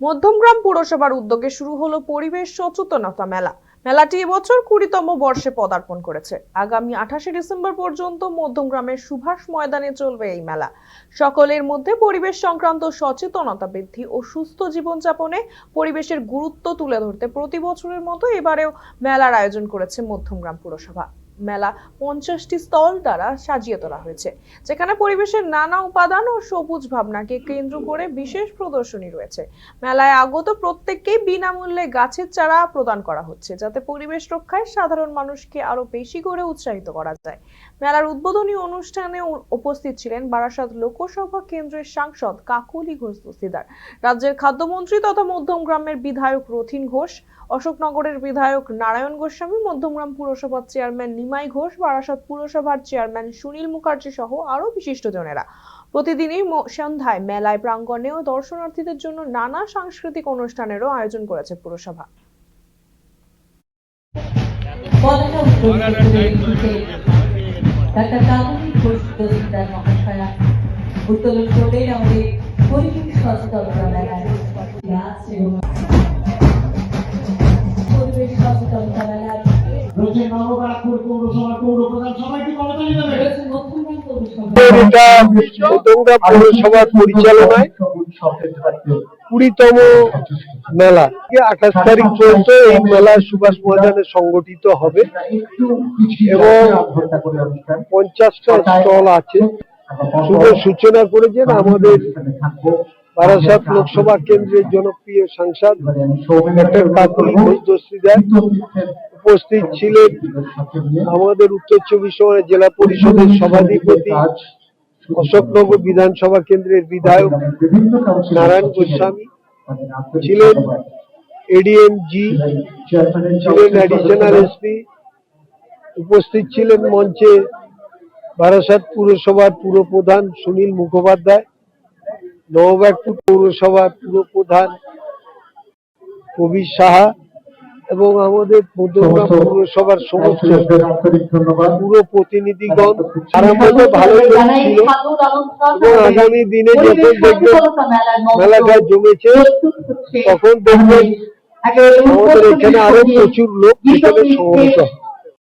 মধ্যমগ্রাম পুরসভার উদ্যোগে শুরু হলো পরিবেশ সচেতনতা মেলা। মেলাটি এবছর কুড়িতম বর্ষে পদার্পণ করেছে। আগামী আঠাশে ডিসেম্বর পর্যন্ত মধ্যমগ্রামের সুভাষ ময়দানে চলবে এই মেলা। সকলের মধ্যে পরিবেশ সংক্রান্ত সচেতনতা বৃদ্ধি ও সুস্থ জীবনযাপনে পরিবেশের গুরুত্ব তুলে ধরতে প্রতি বছরের মতো এবারেও মেলার আয়োজন করেছে মধ্যমগ্রাম পুরসভা। মেলা পঞ্চাশটি স্টল দ্বারা সাজিয়ে তোলা হয়েছে, যেখানে পরিবেশের নানা উপাদান ও সবুজ ভাবনাকে কেন্দ্র করে বিশেষ প্রদর্শনী রয়েছে। মেলায় আগত প্রত্যেককেই বিনামূল্যে গাছের চারা প্রদান করা হচ্ছে, যাতে পরিবেশ রক্ষায় সাধারণ মানুষকে আরও বেশি করে উৎসাহিত করা যায়। মেলার উদ্বোধনী অনুষ্ঠানে উপস্থিত ছিলেন বারাসাত লোকসভা কেন্দ্রের সাংসদ কাকুলি ঘোষ দস্তিদার রাজ্যের খাদ্যমন্ত্রী তথা মধ্যমগ্রামের বিধায়ক রথিন ঘোষ, অশোকনগরের বিধায়ক নারায়ণ গোস্বামী মধ্যমগ্রাম পুরসভার চেয়ারম্যান নিমাই ঘোষ, বারাসাত পুরসভার চেয়ারম্যান সুনীল মুখার্জি সহ আরও বিশিষ্টজনেরা প্রতিদিনই সন্ধ্যায় মেলায় প্রাঙ্গণে ও দর্শনার্থীদের জন্য নানা সাংস্কৃতিক অনুষ্ঠানেরও আয়োজন করেছে পুরসভা। উত্তোলন করে দিতে ডাক্তার কাকুলি ঘোষ দস্তিদার মহাশয়া উত্তোলন করলেন আমাদের পরিবেশ সচেতনতা এটা পৌরসভার পরিচালনায় কুড়িতম মেলা। আঠাশ তারিখ পর্যন্ত এই মেলা সুভাষ ময়দানে সংগঠিত হবে এবং পঞ্চাশটা স্টল আছে। শুভ সূচনা করেছেন আমাদের বারাসাত লোকসভা কেন্দ্রের জনপ্রিয় সাংসদ ডক্টর উপস্থিত ছিলেন আমাদের উত্তর চব্বিশ পরগনা জেলা পরিষদের সভাধিপতি অশোকনগর বিধানসভা কেন্দ্রের বিধায়ক নারায়ণ গোস্বামী ছিলেন এডিএম জি ছিলেন অ্যাডিশনাল এসপি উপস্থিত ছিলেন মঞ্চে বারাসাত পুরসভার পুরপ্রধান সুনীল মুখোপাধ্যায় নবব্যাগপুর পৌরসভার পুরপ্রধান কবির সাহা এবং আমাদের পৌরসভার সমস্ত পুরো প্রতিনিধিগণ ভালোই ছিল এবং আগামী দিনে যখন দেখবেন মেলাটা জমেছে তখন দেখবেন আমাদের এখানে আরও প্রচুর লোক এখানে সমবেত হবে।